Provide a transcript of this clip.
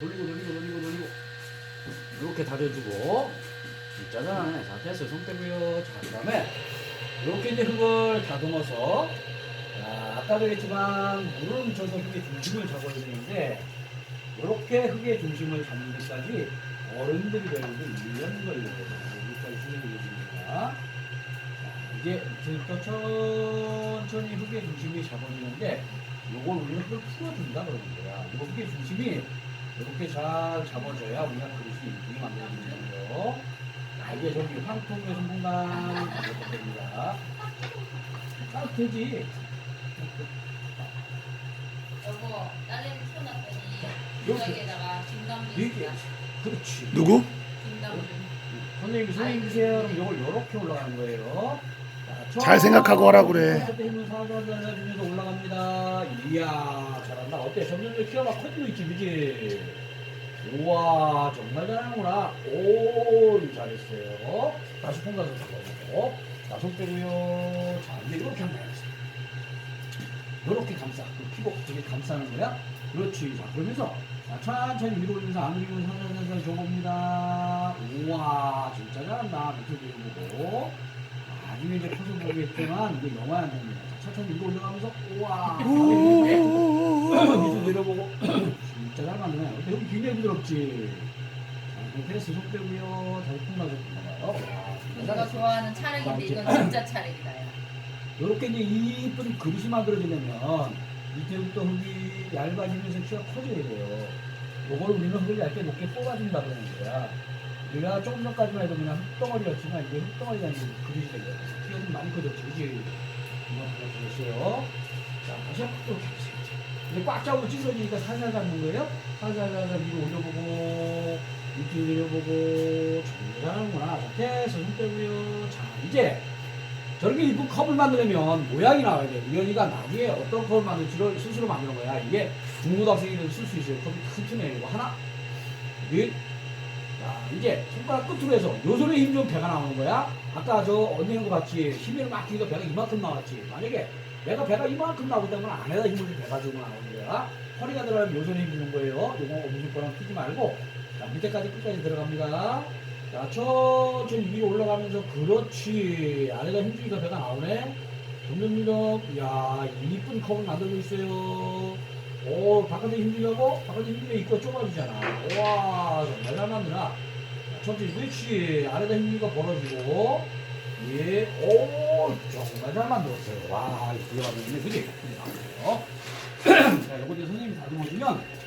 돌리고 돌리고 돌리고 돌리고. 이렇게 다려주고. 짜잔 자 됐어요 손 빼고요. 자 그 다음에 이렇게 이제 흙을 다듬어서 자, 아까도 얘기했지만 물을 묻혀서 흙의 중심을 잡아주는데 이렇게 흙의 중심을 잡는 데까지 어른들이 배우는데 1년 걸려요 여기까지 진행해 줍니다. 자, 이제 이제부터 천천히 흙의 중심이 잡아지는데 요걸 우리는 흙을 풀어준다 그러는 거야. 이 흙의 중심이 이렇게 잘 잡아줘야 우리가 그릇이 이쁘게 만들어지는 거예요. 자, 이게 저기 황토의 선분간 이렇게 됩니다. 딱 되지. 여보, 딸내미 키워놨더니. 여기에다가 이게 있다. 그렇지. 누구? 김남도. 선생님이 선생님이세요. 그럼 이걸 이렇게 올라가는 거예요. 자, 잘 생각하고 하라 그래. 올라갑니다. 이야, 잘한다. 어때? 점점 더 키가 막 커지고 있지, 그지? 우와, 정말 잘하는구나. 오, 잘했어요. 다시 콩 가서 잡아보고. 자, 손 빼고요. 자, 이제 이렇게 한번. 이렇게 감싸. 그 피고 되게 감싸는 거야. 그렇지. 자, 그러면서 자, 천천히 위로 올리면서 안 올리면 살살살살 줘봅니다. 우와, 진짜 잘한다. 밑에 내려보고. 나중에 이제 커서 보겠지만 이게 영화야 안 됩니다. 자, 천천히 위로 올라가면서 우와. 밑에 내려보고. 진짜 잘. 어때? 여기 굉장히 부드럽지? 페이스 손 빼고요. 다시 콩 가서 나가요. 내가 좋아하는 차렉인데 이건 진짜 차렉이다. 야. 이렇게 이제 이쁜 그릇이 만들어지려면 밑에부터 흙이 얇아지면서 키가 커져야 돼요. 요걸 우리는 흙을 얇게 높게 뽑아준다 그러는 거야. 우리가 조금 전까지만 해도 그냥 흙덩어리였지만 이게 흙덩어리가 아니고 그릇이 된 거야. 키가 좀 많이 커졌지, 그지? 이거 보여주세요. 자, 다시 한번 이렇게 해보세요. 이제 꽉 잡고 찢어지니까 살살 잡는 거예요. 살살 살살 위로 올려보고, 밑에 내려보고, 정말 잘하는구나. 자, 됐어. 손 빼고요. 자, 이제 저렇게 이쁜 컵을 만들려면 모양이 나와야 돼. 우연이가 나중에 어떤 컵을 만들지를 스스로 만드는 거야. 이게 중고등학생이라도 쓸수 있어요. 컵이 큰 틈에 이거 하나, 둘. 자, 이제 손가락 끝으로 해서 요소에 힘좀 배가 나오는 거야. 아까 저 언니 한거 봤지? 힘을 막 주니까 배가 이만큼 나왔지. 만약에 내가 배가 이만큼 나오다면 안에다 힘을 좀 배가지고 나오는 거야. 허리가 들어가면 요소에 힘 주는 거예요. 요거 거랑 피지 말고. 자, 밑에까지 끝까지 들어갑니다. 자, 천천히 위로 올라가면서 그렇지. 안에다 힘 주니까 배가 나오네. 점점점, 야, 이쁜 컵을 만들고 있어요. 오, 바깥에 힘주려고? 바깥에 힘주면 입구가 좁아지잖아. 와, 정말 잘 만드나. 자, 천천히, 그렇지. 안에다 힘주니까 벌어지고. 예, 오, 정말 잘 만들었어요. 와, 이거 되게 만들었네. 그지? 나오네요. 자, 요거 이제 선생님이 다듬어주면